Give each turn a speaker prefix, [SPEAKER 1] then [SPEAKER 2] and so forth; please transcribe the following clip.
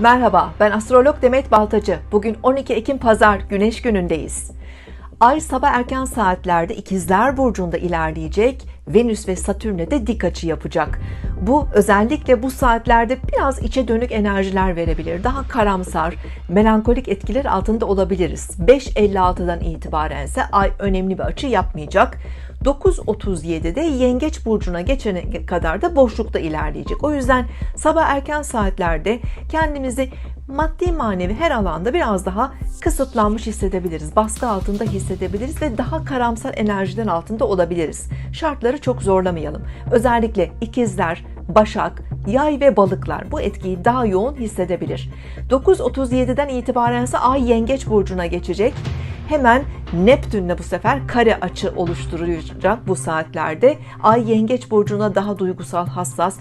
[SPEAKER 1] Merhaba, ben astrolog Demet Baltacı. Bugün 12 Ekim Pazar, Güneş günündeyiz. Ay sabah erken saatlerde İkizler Burcu'nda ilerleyecek, Venüs ve Satürn'e de dik açı yapacak. Bu özellikle bu saatlerde biraz içe dönük enerjiler verebilir. Daha karamsar, melankolik etkiler altında olabiliriz. 5.56'dan itibaren ise Ay önemli bir açı yapmayacak. 9.37'de Yengeç Burcu'na geçene kadar da boşlukta ilerleyecek. O yüzden sabah erken saatlerde kendimizi maddi manevi her alanda biraz daha kısıtlanmış hissedebiliriz. Baskı altında hissedebiliriz ve daha karamsar enerjiden altında olabiliriz. Şartları çok zorlamayalım. Özellikle ikizler, başak, yay ve balıklar bu etkiyi daha yoğun hissedebilir. 9.37'den itibaren ise Ay Yengeç Burcu'na geçecek. Hemen Neptün'le bu sefer kare açı oluşturacak bu saatlerde. Ay Yengeç Burcu'na daha duygusal, hassas,